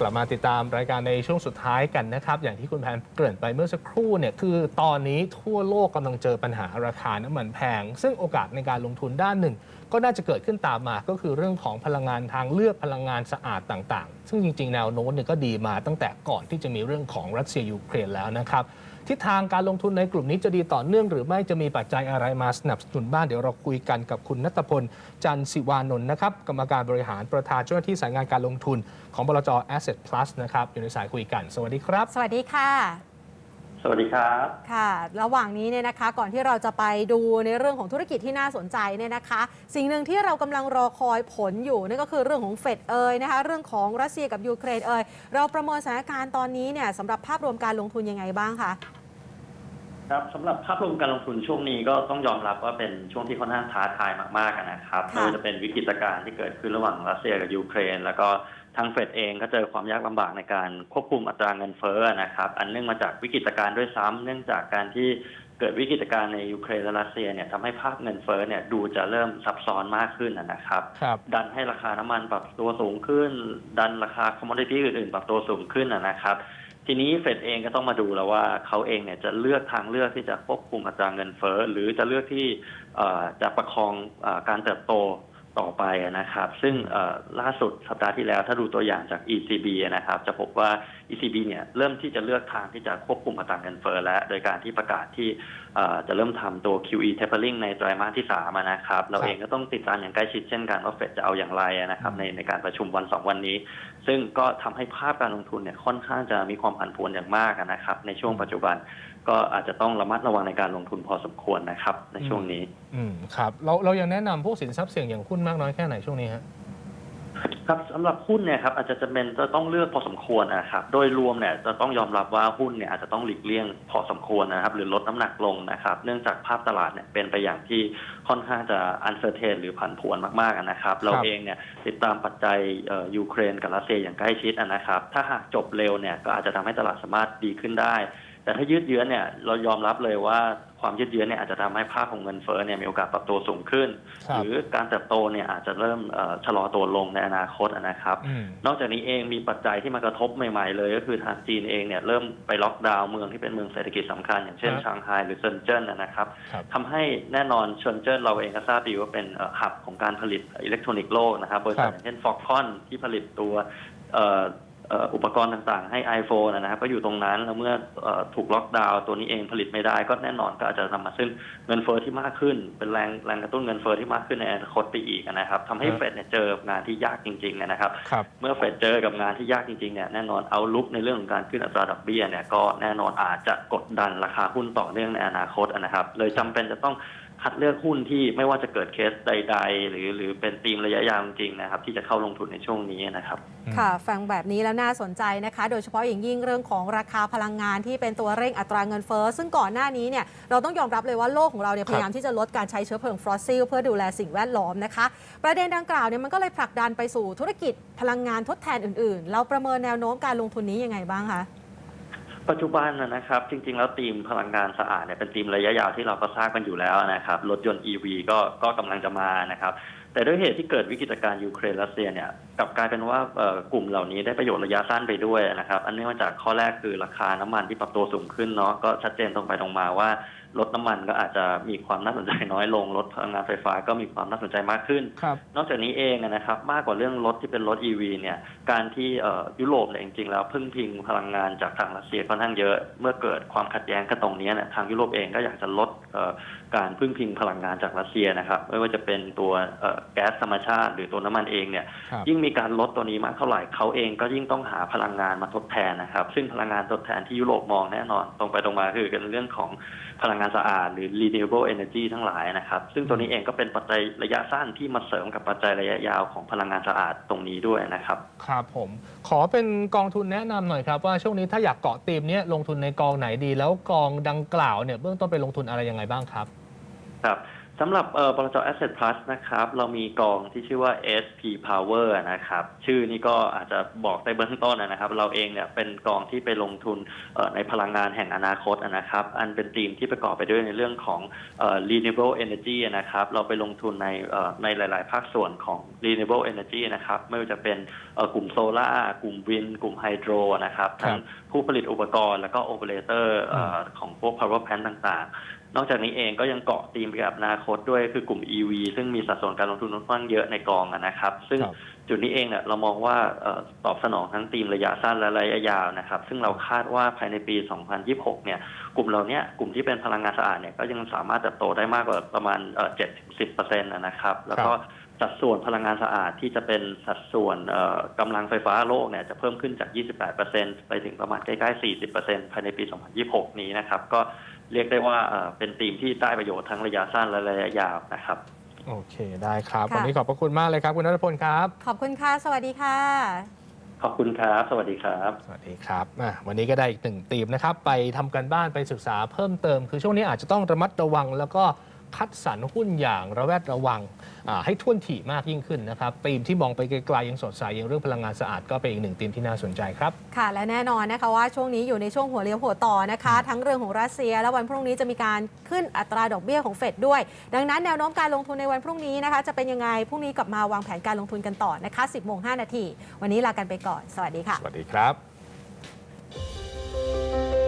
กลับมาติดตามรายการในช่วงสุดท้ายกันนะครับ อย่างที่คุณแพนเกริ่นไปเมื่อสักครู่เนี่ยคือตอนนี้ทั่วโลกกำลังเจอปัญหาราคาน้ำมันแพง ซึ่งโอกาสในการลงทุนด้านหนึ่ง ก็น่าจะเกิดขึ้นตามมา ก็คือเรื่องของพลังงานทางเลือกพลังงานสะอาดต่างๆ ซึ่งจริงๆแนวโน้มเนี่ยก็ดีมาตั้งแต่ก่อนที่จะมีเรื่องของรัสเซียยูเครนแล้วนะครับ ทิศทางการลงทุนในกลุ่มนี้จะดีต่อเนื่องหรือไม่จะมีปัจจัยอะไรมาสนับสนุนบ้างเดี๋ยวเราคุยกันกับคุณนัทพล จันทร์ศิวานนท์นะครับกรรมการบริหารประธานเจ้าหน้าที่สายงานการลงทุนของบลจ Asset Plus นะครับอยู่ในสายคุยกัน สวัสดีครับ สวัสดีค่ะ สวัสดีครับ ค่ะ ระหว่างนี้เนี่ยนะคะ ก่อนที่เราจะไปดูในเรื่องของธุรกิจที่น่าสนใจเนี่ยนะคะ สิ่งหนึ่งที่เรากำลังรอคอยผลอยู่นั่นก็คือเรื่องของเฟดเอยนะคะ เรื่องของรัสเซียกับยูเครนเอยเราประเมินสถานการณ์ตอนนี้เนี่ยสำหรับภาพรวมการลงทุนยังไงบ้างคะ ครับสำหรับภาพรวมการลงทุนช่วงนี้ก็ต้องยอมรับว่าเป็นช่วงที่ค่อนข้างท้าทายมากๆนะครับค่ะ ไม่ว่าจะเป็นวิกฤตการณ์ที่เกิดขึ้นระหว่างรัสเซียกับยูเครน แล้วก็ทางเฟดเองก็เจอความยากลำบากในการควบคุมอัตราเงินเฟ้อนะครับ อันเนื่องมาจากวิกฤตการณ์ด้วยซ้ำเนื่องจากการที่เกิดวิกฤตการณ์ในยูเครนและรัสเซียเนี่ยทำให้ภาพเงินเฟ้อเนี่ยดูจะเริ่มซับซ้อนมากขึ้นนะครับ ครับ ดันให้ราคาน้ำมันปรับตัวสูงขึ้น ดันราคาคอมมอนดิตี้อื่นๆ ปรับตัวสูงขึ้นนะนะครับ ทีนี้เฟดเองก็ต้องมาดูแล้วว่าเขาเองเนี่ยจะเลือกทางเลือกที่จะควบคุมอัตราเงินเฟ้อหรือจะเลือกที่จะประคองอการเติบโต ต่อไปนะครับ ซึ่งเอ่อล่าสุดสัปดาห์ที่แล้วถ้าดูตัวอย่างจาก ECB นะครับ จะพบว่า ECB เนี่ยเริ่มที่จะเลือกทางที่จะควบคุมอัตราเงินเฟ้อแล้ว โดยการที่ประกาศที่เอ่อจะเริ่มทำตัว QE tapering ในไตรมาสที่3อะนะครับ เราเองก็ต้องติดตามอย่างใกล้ชิดเช่นกันว่าเฟดจะเอาอย่างไรอะนะครับ ในในการประชุมวันสองวันนี้ ซึ่งก็ทำให้ภาพการลงทุนเนี่ยค่อนข้างจะมีความผันผวนอย่างมากอะนะครับ ในช่วงปัจจุบันก็อาจจะต้องระมัดระวังในการลงทุนพอสมควรนะครับ ในช่วงนี้ อืมครับเราเรายังแนะนำพวกสินทรัพย์เสี่ยงอย่างหุ้นมากน้อยแค่ไหนช่วงนี้ฮะครับสำหรับหุ้นเนี่ยครับอาจจะจำเป็นจะต้องเลือกพอสมควรนะครับโดยรวมเนี่ยจะต้องยอมรับว่าหุ้นเนี่ยอาจจะต้องหลีกเลี่ยงพอสมควรนะครับ หรือลดน้ำหนักลงนะครับ เนื่องจากภาพตลาดเนี่ยเป็นไปอย่างที่ค่อนข้างจะอันเซอร์เทนหรือผันผวนมากๆนะครับ เราเองเนี่ยติดตามปัจจัยเอ่อยูเครนกับรัสเซียอย่างใกล้ชิดอะนะครับ ถ้าหากจบเร็วเนี่ยก็อาจจะทำให้ตลาดสามารถดีขึ้นได้ แต่ถ้ายืดเยื้อเนี่ยเรายอมรับเลยว่าความยืดเยื้อเนี่ยอาจจะทำให้ภาพของเงินเฟ้อเนี่ยมีโอกาสปรับตัวสูงขึ้นครัหบรือการเติบโตเนี่ยอาจจะเริ่มเอ่อชะลอตัวลงในอนาคตอะนะครับอืมนอกจากนี้เองมีปัจจัยที่มากระทบใหม่ๆเลย ก็คือทางจีนเองเนี่ยเริ่มไปล็อกดาวน์เมืองที่เป็นเมืองเศรษฐกิจสำคัญ อย่างเช่นครับชางไฮหรือเซินเจิ้นนะนะครับครับทำให้แน่นอนเซินเจิ้นเราเองก็ทราบดีว่าเป็นหับของการผลิตอิเล็กทรอนิกส์โลกนะครับบริษัทครับอย่างเช่นฟอกคอนที่ผลิตตัวเอ่อเอ่ออุปกรณ์ต่างๆ ให้ iPhone นะนะครับก็อยู่ตรงนั้นแล้วเมื่อเอ่อถูกล็อกดาวน์ตัวนี้เองผลิตไม่ได้ ก็แน่นอนก็อาจจะนำมาซึ่งเงินเฟ้อที่มากขึ้น เป็นแรงแรงกระตุ้นเงินเฟ้อที่มากขึ้นในอนาคตไปอีกนะครับทำให้ครับเฟดเนี่ยเจองานที่ยากจริงๆนะครับครับ เมื่อเฟดเจอกับงานที่ยากจริงๆเนี่ยแน่นอนเอาลุกในเรื่องของการขึ้นอัตราดอกเบี้ยเนี่ยก็แน่นอนอาจจะกดดันราคาหุ้นต่อเนื่องในอนาคตนะครับ เลยจำเป็นจะต้อง คัดเลือกหุ้นที่ไม่ว่าจะเกิดเคสใด ๆ หรือหรือเป็นธีมระยะยาวจริงๆนะครับ ที่จะเข้าลงทุนในช่วงนี้นะครับ ค่ะ ฟังแบบนี้แล้วน่าสนใจนะคะ โดยเฉพาะอย่างยิ่งเรื่องของราคาพลังงานที่เป็นตัวเร่งอัตราเงินเฟ้อซึ่งก่อนหน้านี้เนี่ยเราต้องยอมรับเลยว่าโลกของเราเนี่ยคพรับยายามที่จะลดการใช้เชื้อเพลิงฟอสซิลเพื่อดูแลสิ่งแวดล้อมนะคะ ประเด็นดังกล่าวเนี่ยมันก็เลยผลักดันไปสู่ธุรกิจพลังงานทดแทนอื่น ๆ เราประเมินแนวโน้มการลงทุนนี้ยังไงบ้างคะ ปัจจุบันนะนะครับ จริง ๆ แล้วธีมพลังงานสะอาดเนี่ยเป็นธีมระยะยาวที่เราก็ทราบกันอยู่แล้วนะครับ รถยนต์ EV ก็ก็กำลังจะมานะครับ แต่ด้วยเหตุที่เกิดวิกฤตการณ์ยูเครนรัสเซียเนี่ยกลับกลายเป็นว่าเอ่อกลุ่มเหล่านี้ได้ประโยชน์ระยะสั้นไปด้วยนะครับ อันเนื่องมาจากข้อแรกคือราคาน้ำมันที่ปรับตัวสูงขึ้นเนาะก็ชัดเจนตรงไปตรงมาว่ารถน้ำมันก็อาจจะมีความน่าสนใจน้อยลงรถพลังงานไฟฟ้าก็มีความน่าสนใจมากขึ้นครับนอกจากนี้เองอะนะครับมากกว่าเรื่องรถที่เป็นรถ EV เนี่ยการที่เอ่อยุโรปเนี่ยจริงๆแล้วพึ่งพิงพลังงานจากทางรัสเซียค่อนข้างเยอะ เมื่อเกิดความขัดแย้งกันตรงเนี้ยเนี่ยทางยุโรปเองก็อยากจะลดเอ่อ การพึ่งพิงพลังงานจากรัสเซียนะครับ ไม่ว่าจะเป็นตัวเอ่อแก๊สธรรมชาติ หรือตัวน้ำมันเองเนี่ยครับยิ่งมีการลดตัวนี้มากเท่าไหร่เขาเองก็ยิ่งต้องหาพลังงานมาทดแทนนะครับ ซึ่งพลังงานทดแทนที่ยุโรปมองแน่นอน ตรงไปตรงมาคือกันเรื่องของพลังงานสะอาด หรือ renewable energy ทั้งหลายนะครับ ซึ่งตัวนี้เองก็เป็นปัจจัยระยะสั้นที่มาเสริมกับปัจจัยระยะยาวของพลังงานสะอาดตรงนี้ด้วยนะครับครับผมขอเป็นกองทุนแนะนำหน่อยครับว่าช่วงนี้ถ้าอยากเกาะธีมเนี้ยลงทุนในกองไหนดี แล้วกองดังกล่าวเนี่ยเบื้องต้นไปลงทุนอะไรยังไงบ้างครับ ครับสำหรับเอ่อบลจ Asset Plus นะครับ เรามีกองที่ชื่อว่า SP Power นะครับ ชื่อนี้ก็อาจจะบอกได้เบื้องต้นนะครับ เราเองเนี่ยเป็นกองที่ไปลงทุนเอ่อในพลังงานแห่งอนาคตนะครับ อันเป็นธีมที่ประกอบไปด้วยในเรื่องของเอ่อ renewable energy นะครับ เราไปลงทุนในเอ่อในหลาย ๆ ภาคส่วนของ renewable energy นะครับ ไม่ว่าจะเป็นเอ่อกลุ่มโซลา่ากลุ่มวิน กลุ่มไฮโดรนะครับครับทั้งผู้ผลิตอุปกรณ์แล้วก็โอเปอเรเตอร์ของพวก power plant ต่าง ๆ นอกจากนี้เองก็ยังเกาะธีมไปกับอนาคตด้วยคือกลุ่ม EV ซึ่งมีสัดส่วนการลงทุนค่อนข้างเยอะในกองอะนะครับ ซึ่งครับจุดนี้เองเนี่ยเรามองว่าเอ่อตอบสนองทั้งธีมระยะสั้นและระยะยาวนะครับ ซึ่งเราคาดว่าภายในปี 2026 เนี่ย กลุ่มเราเนี้ยกลุ่มที่เป็นพลังงานสะอาดเนี่ยก็ยังสามารถเติบโตได้มากกว่าประมาณเอ่อ7-10เปอร์เซ็นต์นะครับ แล้วก็ สัดส่วนพลังงานสะอาดที่จะเป็นสัดส่วนเอ่อกำลังไฟฟ้าโลกเนี่ยจะเพิ่มขึ้นจาก 28%ไปถึงประมาณใกล้ๆ 40%ภายในปี 2026 นี้นะครับ ก็เรียกได้ว่าเอ่อเป็นธีมที่ได้ประโยชน์ทั้งระยะสั้นและระยะยาวนะครับ โอเคได้ครับค่ะวันนี้ขอบพระคุณมากเลยครับ คุณนัทพลครับ ขอบคุณค่ะ สวัสดีค่ะ ขอบคุณครับ สวัสดีครับ สวัสดีครับอะวันนี้ก็ได้อีกหนึ่งธีมนะครับ ไปทำกันบ้านไปศึกษาเพิ่มเติม คือช่วงนี้อาจจะต้องระมัดระวังแล้วก็คัดสรรหุ้นอย่างระแวดระวังอ่า ให้ท่วนถี่มากยิ่งขึ้นนะครับธีมที่มองไปไกลๆยังสดใสอย่างเรื่องพลังงานสะอาดก็เป็นอีกหนึ่งธีมที่น่าสนใจครับ ค่ะและแน่นอนนะคะว่าช่วงนี้อยู่ในช่วงหัวเลี้ยวหัวต่อนะคะ ทั้งเรื่องของรัสเซีย และวันพรุ่งนี้จะมีการขึ้นอัตราดอกเบี้ยของเฟดด้วย ดังนั้นแนวโน้มการลงทุนในวันพรุ่งนี้นะคะ จะเป็นยังไงพรุ่งนี้กลับมาวางแผนการลงทุนกันต่อนะคะ10โมง5นาทีวันนี้ลากันไปก่อน สวัสดีค่ะ สวัสดีครับ